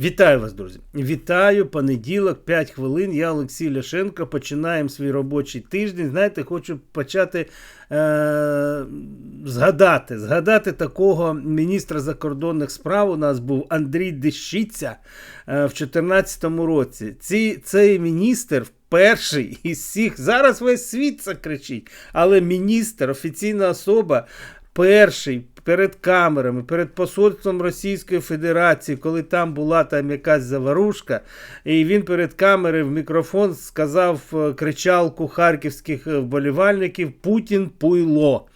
Вітаю вас, друзі! Вітаю понеділок, 5 хвилин. Я Олексій Ляшенко. Починаємо свій робочий тиждень. Знаєте, хочу почати е- згадати згадати такого міністра закордонних справ. У нас був Андрій Дещиця е- в 2014 році. Ці, Цей міністр. Перший із всіх, зараз весь світ це кричить, але міністр, офіційна особа, перший перед камерами, перед посольством Російської Федерації, коли там була там якась заварушка, і він перед камерою в мікрофон сказав е, кричалку харківських е, вболівальників Путін пуйло.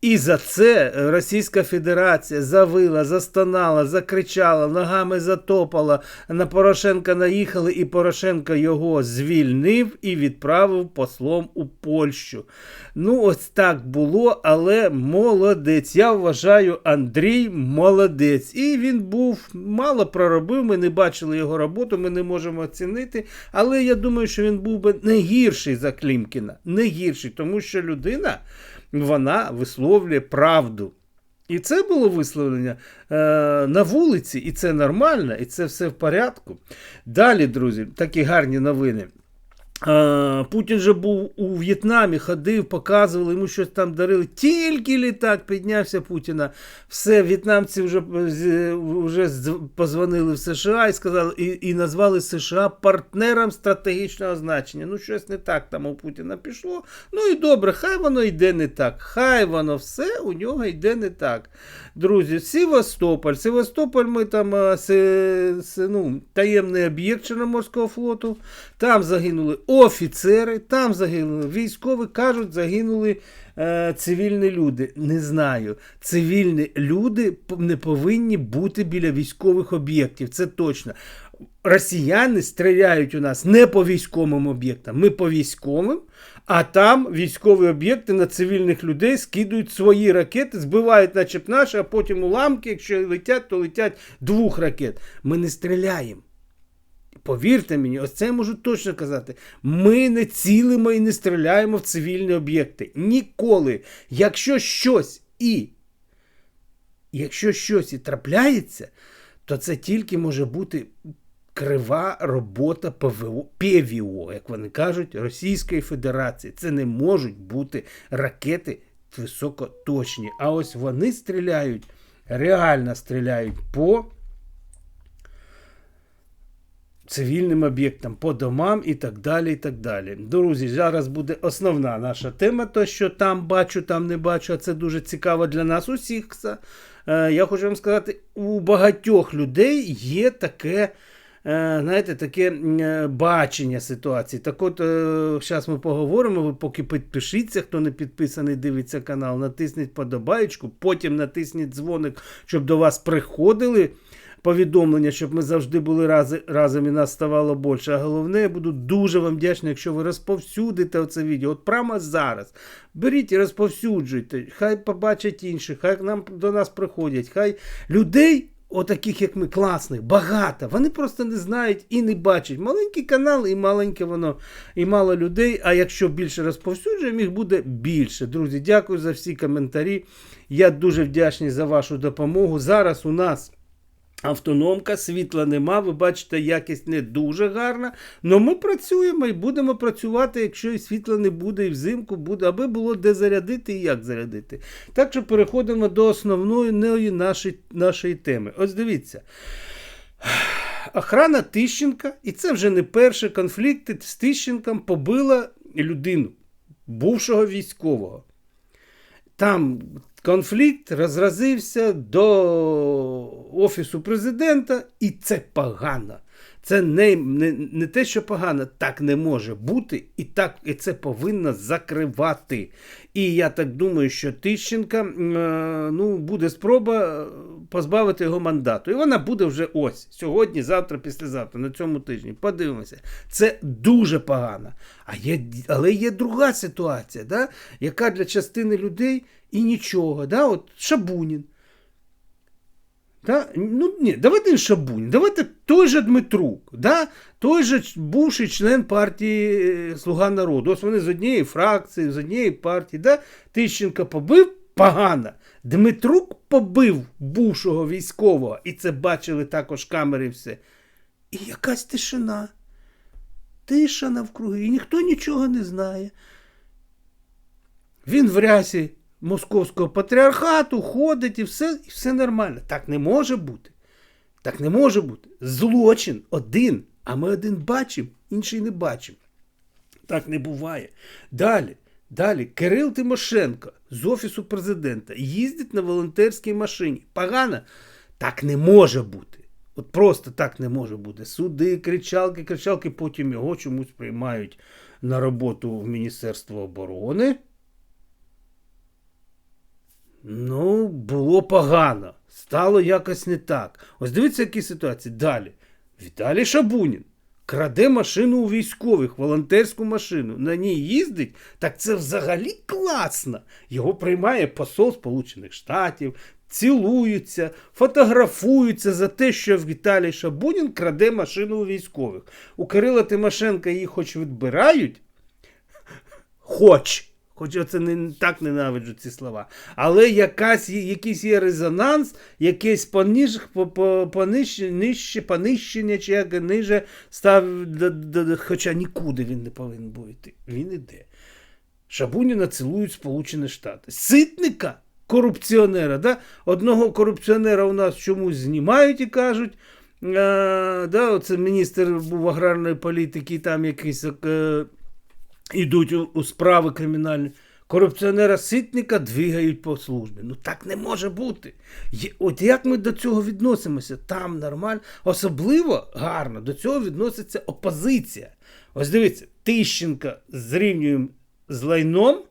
І за це Російська Федерація завила, застонала, закричала, ногами затопала. На Порошенка наїхали, і Порошенко його звільнив і відправив послом у Польщу. Ну, ось так було, але молодець. Я вважаю, Андрій молодець. І він був мало проробив. Ми не бачили його роботу, ми не можемо оцінити. Але я думаю, що він був би не гірший за Клімкіна. Не гірший, тому що людина вона висловлює правду. І це було висловлення е, на вулиці, і це нормально, і це все в порядку. Далі, друзі, такі гарні новини. Путін же був у В'єтнамі, ходив, показували, йому щось там дарили. Тільки літак піднявся Путіна. Все, в'єтнамці вже вже позвонили в США і сказали, і і назвали США партнером стратегічного значення. Ну, щось не так там у Путіна пішло. Ну і добре, хай воно йде не так. Хай воно все у нього йде не так. Друзі, Севастополь. Севастополь, ми там ну, таємний об'єкт Чорноморського флоту. Там загинули офіцери, там загинули військові, кажуть, загинули е, цивільні люди. Не знаю. Цивільні люди не повинні бути біля військових об'єктів. Це точно. Росіяни стріляють у нас не по військовим об'єктам, ми по військовим, а там військові об'єкти на цивільних людей скидують свої ракети, збивають, начеб наші, а потім уламки, якщо летять, то летять двох ракет. Ми не стріляємо. Повірте мені, ось це я можу точно казати. Ми не цілимо і не стріляємо в цивільні об'єкти. Ніколи. Якщо щось і якщо щось і трапляється, то це тільки може бути крива робота ПВО, ПВО, як вони кажуть, Російської Федерації. Це не можуть бути ракети високоточні. А ось вони стріляють, реально стріляють по цивільним об'єктам, по домам і так далі. і так далі. Друзі, зараз буде основна наша тема, то що там бачу, там не бачу, а це дуже цікаво для нас усіх. Е, я хочу вам сказати, у багатьох людей є таке. Е, знаєте, таке е, бачення ситуації. Так от, зараз ми поговоримо, ви поки підпишіться, хто не підписаний, дивиться канал, натисніть подобаєчку, потім натисніть дзвоник, щоб до вас приходили повідомлення, щоб ми завжди були рази, разом і нас ставало більше. А головне, я буду дуже вам вдячний, якщо ви розповсюдите це відео. От прямо зараз. Беріть і розповсюджуйте, хай побачать інші, хай нам до нас приходять, хай людей. Отаких, як ми, класних, багато. Вони просто не знають і не бачать. Маленький канал, і маленьке воно, і мало людей. А якщо більше розповсюджуємо, їх буде більше. Друзі, дякую за всі коментарі. Я дуже вдячний за вашу допомогу. Зараз у нас Автономка, світла нема, ви бачите, якість не дуже гарна. але ми працюємо і будемо працювати, якщо і світла не буде, і взимку буде, аби було де зарядити і як зарядити. Так що переходимо до основної нашої, нашої теми. Ось дивіться. Охрана Тищенка, і це вже не перший конфлікт з Тищенком побила людину, бувшого військового. Там конфлікт розразився до Офісу президента, і це погано. Це не не, не те, що погано, так не може бути, і так і це повинно закривати. І я так думаю, що Тищенка ну, буде спроба позбавити його мандату. І вона буде вже ось сьогодні, завтра, післязавтра, на цьому тижні. Подивимося, це дуже погано. А є, Але є друга ситуація, да, яка для частини людей і нічого. Да? От Шабунін. Да? Ну, ні, Давайте не Шабунін, давайте той же Дмитрук, да? той же бувший член партії е, Слуга народу. Ось вони з однієї фракції, з однієї партії. Да? Тищенка побив погано. Дмитрук побив бувшого військового, і це бачили також камери все. І якась тишина. Тиша навкруги, і ніхто нічого не знає. Він в рясі московського патріархату ходить і все, і все нормально. Так не може бути. Так не може бути. Злочин один, а ми один бачимо, інший не бачимо. Так не буває. Далі, далі, Кирил Тимошенко з Офісу президента їздить на волонтерській машині. Погано? Так не може бути. От просто так не може бути. Суди, кричалки, кричалки, потім його чомусь приймають на роботу в Міністерство оборони. Ну, було погано. Стало якось не так. Ось дивіться, які ситуації. Далі. Віталій Шабунін краде машину у військових, волонтерську машину. На ній їздить. Так це взагалі класно. Його приймає посол Сполучених Штатів, цілуються, фотографуються за те, що Віталій Шабунін краде машину у військових. У Кирила Тимошенка її хоч відбирають, хоч. Хоч я це не так ненавиджу ці слова. Але якась, якийсь є резонанс, якесь поніж, по, по, понищ- нижче, понищення, чи як ниже став, до, до, до- хоча нікуди він не повинен був йти. Він іде. Шабуніна цілують Сполучені Штати. Ситника, корупціонера. Да? Одного корупціонера у нас чомусь знімають і кажуть. Е, да, оце міністр був аграрної політики, там якийсь. Е, ідуть у, справи кримінальні. Корупціонера Ситника двигають по службі. Ну так не може бути. От як ми до цього відносимося? Там нормально. Особливо гарно до цього відноситься опозиція. Ось дивіться, Тищенка зрівнюємо з лайном.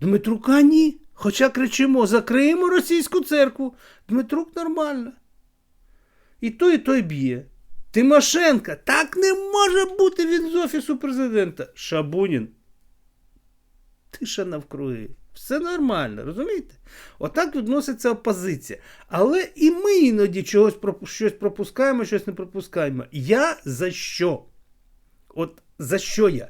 Дмитрука ні. Хоча кричимо: закриємо російську церкву. Дмитрук нормально. І той, і той б'є. Тимошенка, так не може бути він з офісу президента. Шабунін. Тиша навкруги. Все нормально, розумієте? Отак відноситься опозиція. Але і ми іноді чогось щось пропускаємо, щось не пропускаємо. Я за що? От за що я?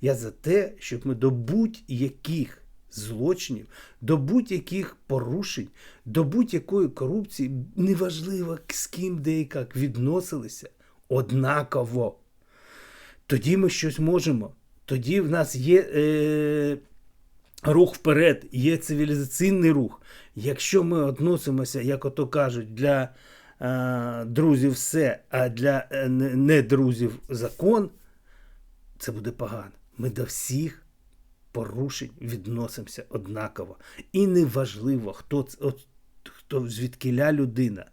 Я за те, щоб ми до будь-яких злочинів, до будь-яких порушень, до будь-якої корупції, неважливо з ким де і як, відносилися однаково. Тоді ми щось можемо. Тоді в нас є е, рух вперед, є цивілізаційний рух. Якщо ми відносимося, як ото кажуть, для е, друзів все, а для е, не- друзів закон, це буде погано. Ми до всіх порушень відносимося однаково. І неважливо, хто, хто звідкиля людина,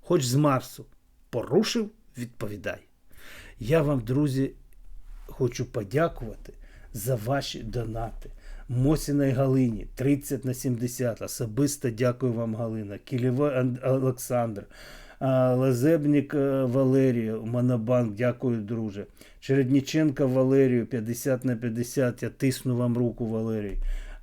хоч з Марсу, порушив, відповідай. Я вам, друзі, хочу подякувати за ваші донати. Мосіна і Галині 30 на 70. Особисто дякую вам, Галина. Кілєва Олександр. а, Лазебник е, Валерію, Монобанк, дякую, друже. Чередніченка Валерію, 50 на 50. Я тисну вам руку, Валерій.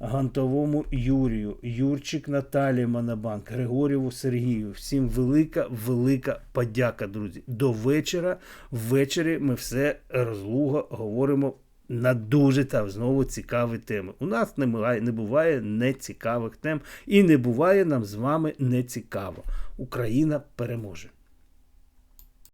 Гантовому Юрію, Юрчик Наталії Монобанк, Григорєву Сергію. Всім велика, велика подяка, друзі. До вечора. Ввечері ми все розлуго говоримо на дуже та знову цікаві теми. У нас не не буває нецікавих тем і не буває нам з вами нецікаво. Україна переможе.